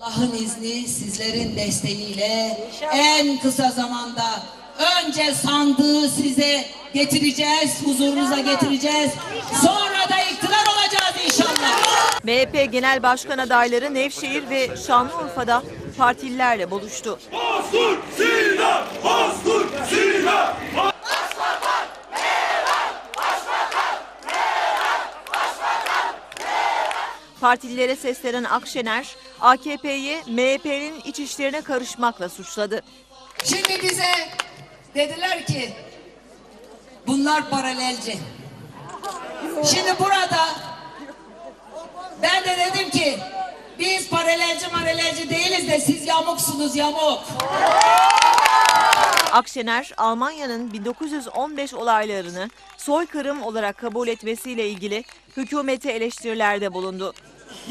Allah'ın izni sizlerin desteğiyle en kısa zamanda önce sandığı size getireceğiz, huzurunuza getireceğiz. Sonra da iktidar olacağız inşallah. MHP Genel Başkan adayları Nevşehir ve Şanlıurfa'da partililerle buluştu. Bozdur Sinan! Bozdur Sinan! Partililere seslenen Akşener, AKP'yi MHP'nin iç işlerine karışmakla suçladı. Şimdi bize dediler ki bunlar paralelci. Şimdi burada ben de dedim ki biz paralelci paralelci değiliz de siz yamuksunuz yamuk. Akşener, Almanya'nın 1915 olaylarını soykırım olarak kabul etmesiyle ilgili hükümete eleştirilerde bulundu.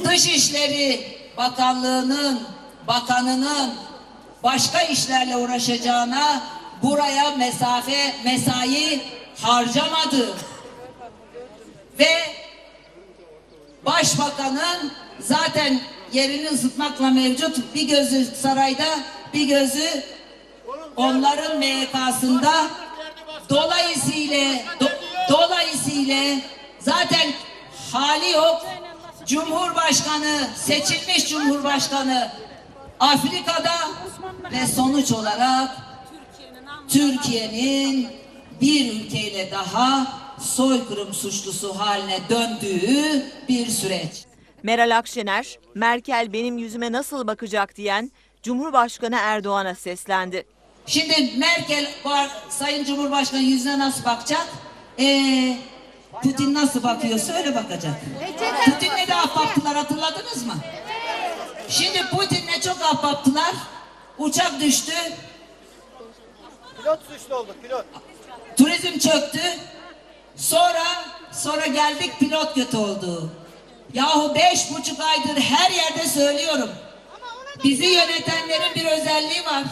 Dışişleri Bakanlığı'nın bakanının başka işlerle uğraşacağına buraya mesafe mesai harcamadı. Ve Başbakanın zaten yerini ısıtmakla mevcut. Bir gözü sarayda, bir gözü onların MYK'sında. Dolayısıyla do- dolayısıyla zaten hali yok. Cumhurbaşkanı, seçilmiş Cumhurbaşkanı Afrika'da ve sonuç olarak Türkiye'nin bir ülkeyle daha soykırım suçlusu haline döndüğü bir süreç. Meral Akşener, Merkel benim yüzüme nasıl bakacak diyen Cumhurbaşkanı Erdoğan'a seslendi. Şimdi Merkel var, Sayın Cumhurbaşkanı yüzüne nasıl bakacak? Ee, Putin nasıl bakıyorsa öyle bakacak. Putin'le de ahbaptılar hatırladınız mı? Şimdi Putin'le çok ahbaptılar. Uçak düştü, Pilot suçlu olduk pilot. turizm çöktü. Sonra sonra geldik pilot kötü oldu. Yahu beş buçuk aydır her yerde söylüyorum. Bizi yönetenlerin bir özelliği var.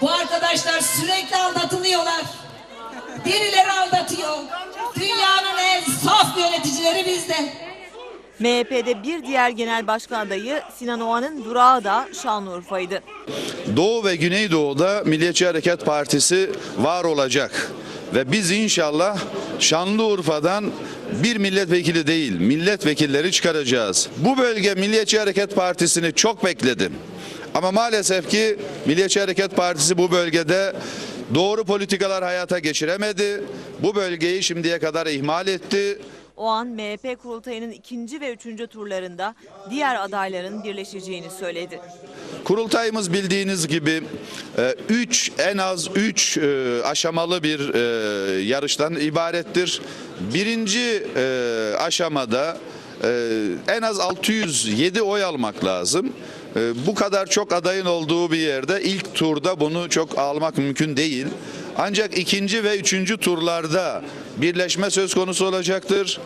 Bu arkadaşlar sürekli aldatılıyorlar. Birileri aldatıyor. Dünyanın yöneticileri bizde. MHP'de bir diğer genel başkan adayı Sinan Oğan'ın durağı da Şanlıurfa'ydı. Doğu ve Güneydoğu'da Milliyetçi Hareket Partisi var olacak. Ve biz inşallah Şanlıurfa'dan bir milletvekili değil, milletvekilleri çıkaracağız. Bu bölge Milliyetçi Hareket Partisi'ni çok bekledi. Ama maalesef ki Milliyetçi Hareket Partisi bu bölgede doğru politikalar hayata geçiremedi. Bu bölgeyi şimdiye kadar ihmal etti. O an MHP kurultayının ikinci ve üçüncü turlarında diğer adayların birleşeceğini söyledi. Kurultayımız bildiğiniz gibi 3 en az 3 aşamalı bir e, yarıştan ibarettir. Birinci e, aşamada e, en az 607 oy almak lazım. E, Bu kadar çok adayın olduğu bir yerde ilk turda bunu çok almak mümkün değil. Ancak ikinci ve üçüncü turlarda birleşme söz konusu olacaktır.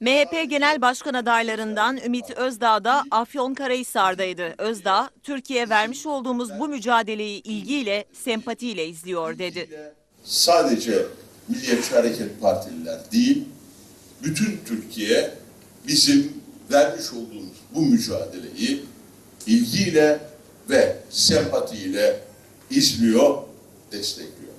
MHP Genel Başkan adaylarından Ümit Özdağ da Afyonkarahisar'daydı. Özdağ, Türkiye vermiş olduğumuz bu mücadeleyi ilgiyle, sempatiyle izliyor dedi. sadece Milliyetçi Hareket Partililer değil, bütün Türkiye bizim vermiş olduğumuz bu mücadeleyi ilgiyle ve sempatiyle izliyor, destekliyor.